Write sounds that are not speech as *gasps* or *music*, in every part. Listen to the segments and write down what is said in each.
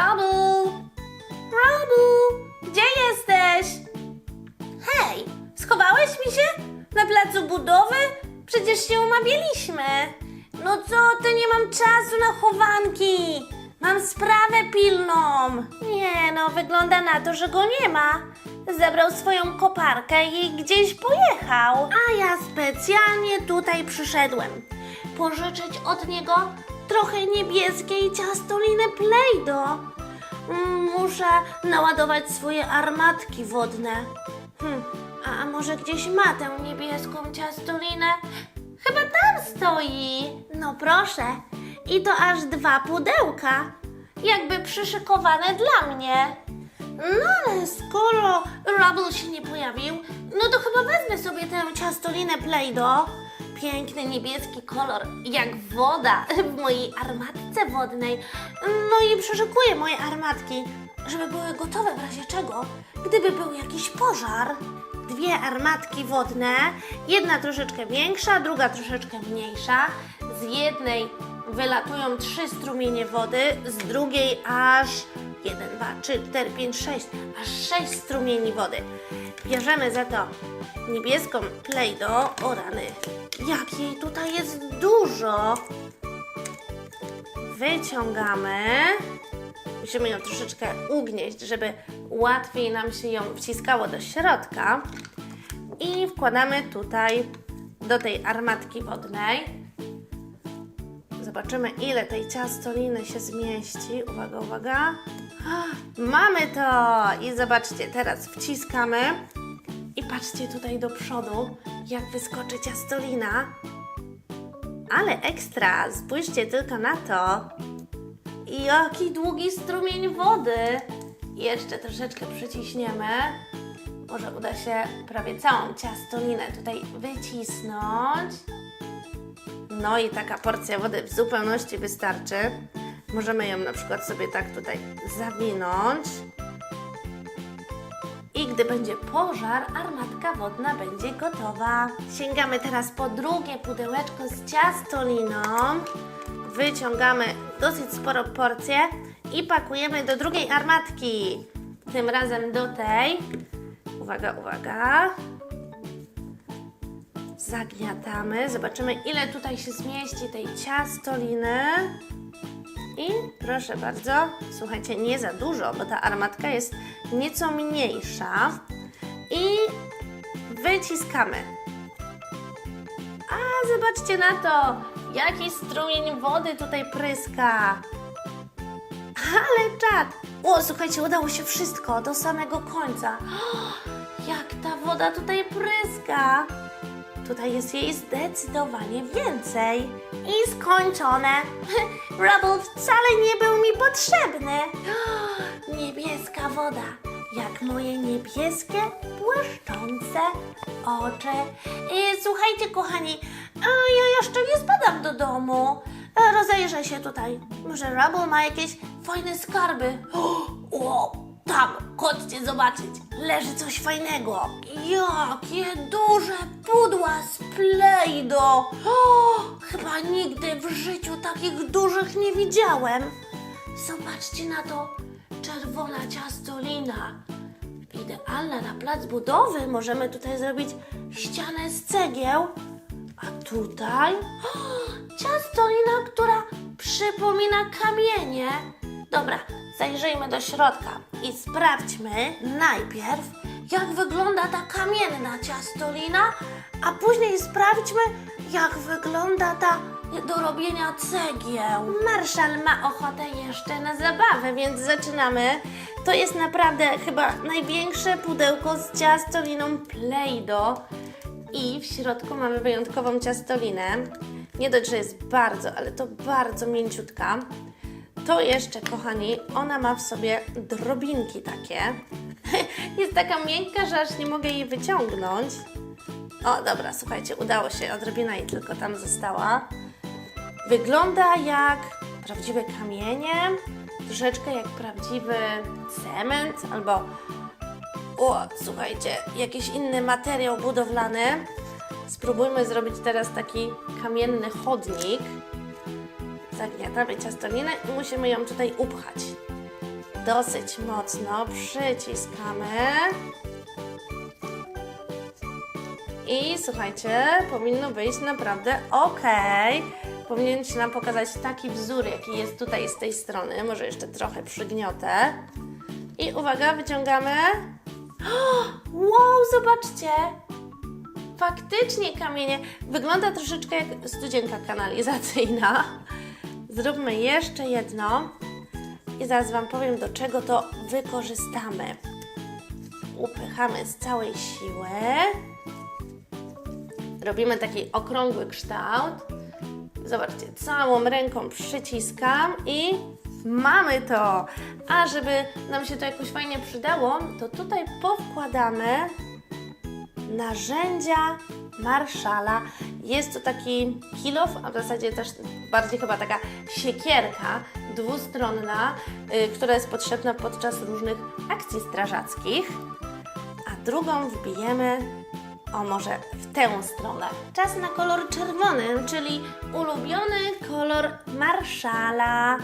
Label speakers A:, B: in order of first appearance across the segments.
A: Rubble! Rubble! Gdzie jesteś? Hej, schowałeś mi się? Na placu budowy? Przecież się umawialiśmy. No co ty, nie mam czasu na chowanki. Mam sprawę pilną. Nie no, wygląda na to, że go nie ma. Zabrał swoją koparkę i gdzieś pojechał. A ja specjalnie tutaj przyszedłem. Pożyczyć od niego trochę niebieskiej ciastoliny. Mm, Muszę naładować swoje armatki wodne. Hm, a może gdzieś ma tę niebieską ciastolinę? Chyba tam stoi. No proszę. I to aż dwa pudełka. Jakby przyszykowane dla mnie. No ale skoro Rubble się nie pojawił, no to chyba wezmę sobie tę ciastolinę Play-Doh. Piękny niebieski kolor, jak woda w mojej armatce wodnej. No i przyszykuję moje armatki, żeby były gotowe w razie czego, gdyby był jakiś pożar. Dwie armatki wodne, jedna troszeczkę większa, druga troszeczkę mniejsza. Z jednej wylatują trzy strumienie wody, z drugiej aż 1, 2, 3, 4, 5, 6, aż 6 strumieni wody. Bierzemy za to niebieską Play-Doh. O rany, jak jej tutaj jest dużo. Wyciągamy. Musimy ją troszeczkę ugnieść, żeby łatwiej nam się ją wciskało do środka. I wkładamy tutaj do tej armatki wodnej. Zobaczymy, ile tej ciastoliny się zmieści. Uwaga, uwaga. Mamy to! I zobaczcie, teraz wciskamy. I patrzcie tutaj do przodu, jak wyskoczy ciastolina. Ale ekstra, spójrzcie tylko na to. Jaki długi strumień wody. Jeszcze troszeczkę przyciśniemy. Może uda się prawie całą ciastolinę tutaj wycisnąć. No i taka porcja wody w zupełności wystarczy. Możemy ją na przykład sobie tak tutaj zawinąć. I gdy będzie pożar, armatka wodna będzie gotowa. Sięgamy teraz po drugie pudełeczko z ciastoliną. Wyciągamy dosyć sporą porcję i pakujemy do drugiej armatki. Tym razem do tej. Uwaga, uwaga. Zagniatamy. Zobaczymy, ile tutaj się zmieści tej ciastoliny. I proszę bardzo, słuchajcie, nie za dużo, bo ta armatka jest nieco mniejsza. I wyciskamy. A zobaczcie na to, jaki strumień wody tutaj pryska. Ale czad! O, słuchajcie, udało się wszystko do samego końca. Jak ta woda tutaj pryska! Tutaj jest jej zdecydowanie więcej. I skończone. *laughs* Rubble wcale nie był mi potrzebny. *gasps* Niebieska woda, jak moje niebieskie, błyszczące oczy. I słuchajcie, kochani, ja jeszcze nie spadam do domu. Rozejrzę się tutaj. Może Rubble ma jakieś fajne skarby. *gasps* O, tam, chodźcie zobaczyć. Leży coś fajnego. Jakie duże pudła z Play-Doh. Chyba nigdy w życiu takich dużych nie widziałem. Zobaczcie na to. Czerwona ciastolina. Idealna na plac budowy. Możemy tutaj zrobić ścianę z cegieł. A tutaj o, ciastolina, która przypomina kamienie. Dobra, zajrzyjmy do środka i sprawdźmy najpierw, jak wygląda ta kamienna ciastolina, a później sprawdźmy, jak wygląda ta do robienia cegieł. Marszal ma ochotę jeszcze na zabawę, więc zaczynamy. To jest naprawdę chyba największe pudełko z ciastoliną Play-Doh. I w środku mamy wyjątkową ciastolinę. Nie dość, że jest bardzo, ale to bardzo mięciutka. To jeszcze, kochani, ona ma w sobie drobinki takie. *laughs* Jest taka miękka, że aż nie mogę jej wyciągnąć. O, dobra, słuchajcie, udało się. Odrobina jej tylko tam została. Wygląda jak prawdziwe kamienie, troszeczkę jak prawdziwy cement albo o, słuchajcie, jakiś inny materiał budowlany. Spróbujmy zrobić teraz taki kamienny chodnik. Zagniatamy ciastolinę i musimy ją tutaj upchać. dosyć mocno przyciskamy. I słuchajcie, powinno wyjść naprawdę ok. Powinien się nam pokazać taki wzór, jaki jest tutaj z tej strony. Może jeszcze trochę przygniotę. I uwaga, wyciągamy. Wow, zobaczcie! Faktycznie kamienie. Wygląda troszeczkę jak studzienka kanalizacyjna. Zróbmy jeszcze jedno. I zaraz Wam powiem, do czego to wykorzystamy. Upychamy z całej siły. Robimy taki okrągły kształt. Zobaczcie, całą ręką przyciskam i mamy to. A żeby nam się to jakoś fajnie przydało, to tutaj powkładamy narzędzia Marszala. Jest to taki kilof, a w zasadzie też bardziej chyba taka siekierka dwustronna, y, która jest potrzebna podczas różnych akcji strażackich. A drugą wbijemy, o może w tę stronę. Czas na kolor czerwony, czyli ulubiony kolor Marszala.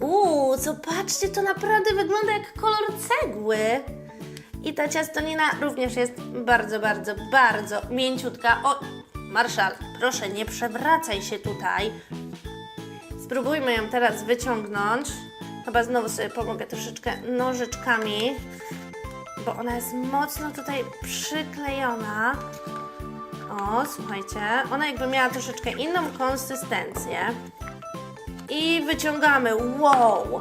A: Uuu, zobaczcie, to naprawdę wygląda jak kolor cegły. I ta ciastonina również jest bardzo, bardzo, bardzo mięciutka. O, Marszal, proszę, nie przewracaj się tutaj. Spróbujmy ją teraz wyciągnąć. Chyba znowu sobie pomogę troszeczkę nożyczkami, bo ona jest mocno tutaj przyklejona. O, słuchajcie, ona jakby miała troszeczkę inną konsystencję. I wyciągamy. Wow!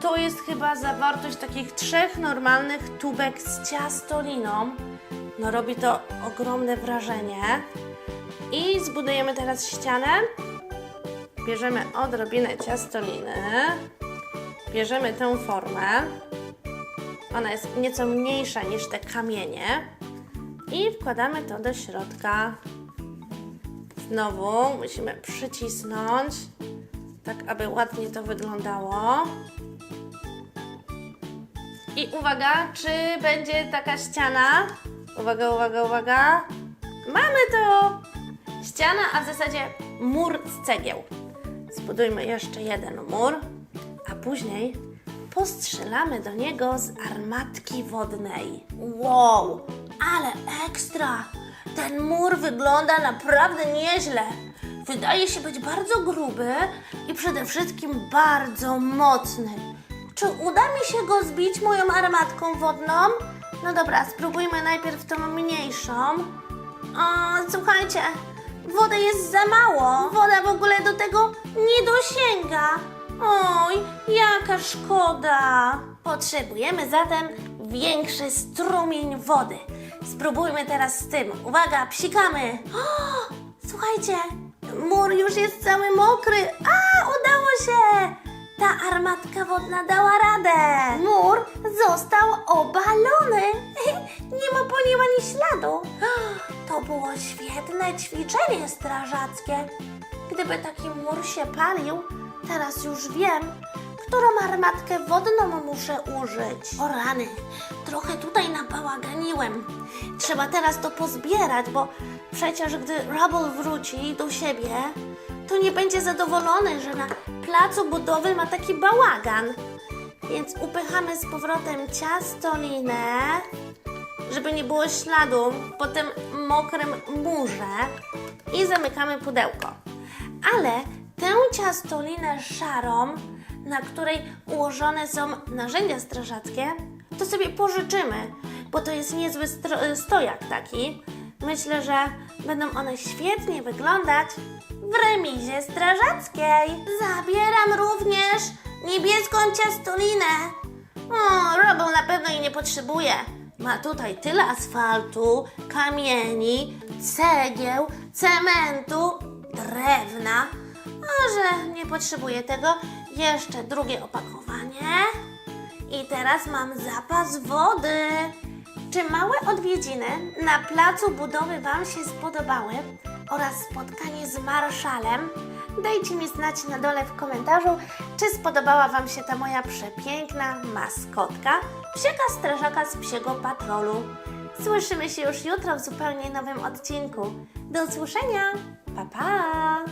A: To jest chyba zawartość takich trzech normalnych tubek z ciastoliną. No robi to ogromne wrażenie. I zbudujemy teraz ścianę. Bierzemy odrobinę ciastoliny. Bierzemy tę formę. Ona jest nieco mniejsza niż te kamienie. I wkładamy to do środka. Znowu musimy przycisnąć, tak aby ładnie to wyglądało. I uwaga, czy będzie taka ściana? Uwaga, uwaga, uwaga. Mamy to! Ściana, a w zasadzie mur z cegieł. Zbudujmy jeszcze jeden mur, a później postrzelamy do niego z armatki wodnej. Wow, ale ekstra! Ten mur wygląda naprawdę nieźle. Wydaje się być bardzo gruby i przede wszystkim bardzo mocny. Czy uda mi się go zbić moją armatką wodną? No dobra, spróbujmy najpierw tą mniejszą. O, słuchajcie, wody jest za mało. Woda w ogóle do tego nie dosięga. Oj, jaka szkoda. Potrzebujemy zatem większy strumień wody. Spróbujmy teraz z tym. Uwaga, psikamy. O, słuchajcie, mur już jest cały mokry. A, udało się! Ta armatka wodna dała radę. Mur został obalony. *laughs* Nie ma po nim ani śladu. To było świetne ćwiczenie strażackie. Gdyby taki mur się palił, teraz już wiem, którą armatkę wodną muszę użyć. O rany, trochę tutaj nabałaganiłem. Trzeba teraz to pozbierać, bo przecież gdy Rubble wróci do siebie, to nie będzie zadowolony, że na placu budowy ma taki bałagan. Więc upychamy z powrotem ciastolinę, żeby nie było śladu po tym mokrym murze i zamykamy pudełko. Ale tę ciastolinę szarą, na której ułożone są narzędzia strażackie, to sobie pożyczymy, bo to jest niezły stojak taki. Myślę, że będą one świetnie wyglądać w remizie strażackiej. Zabieram również niebieską ciastolinę. O, Robel na pewno jej nie potrzebuje. Ma tutaj tyle asfaltu, kamieni, cegieł, cementu, drewna. A że nie potrzebuje tego, jeszcze drugie opakowanie. I teraz mam zapas wody. Czy małe odwiedziny na placu budowy Wam się spodobały oraz spotkanie z Marszalem? Dajcie mi znać na dole w komentarzu, czy spodobała Wam się ta moja przepiękna maskotka, psieka strażaka z psiego patrolu. Słyszymy się już jutro w zupełnie nowym odcinku. Do usłyszenia! Pa, pa!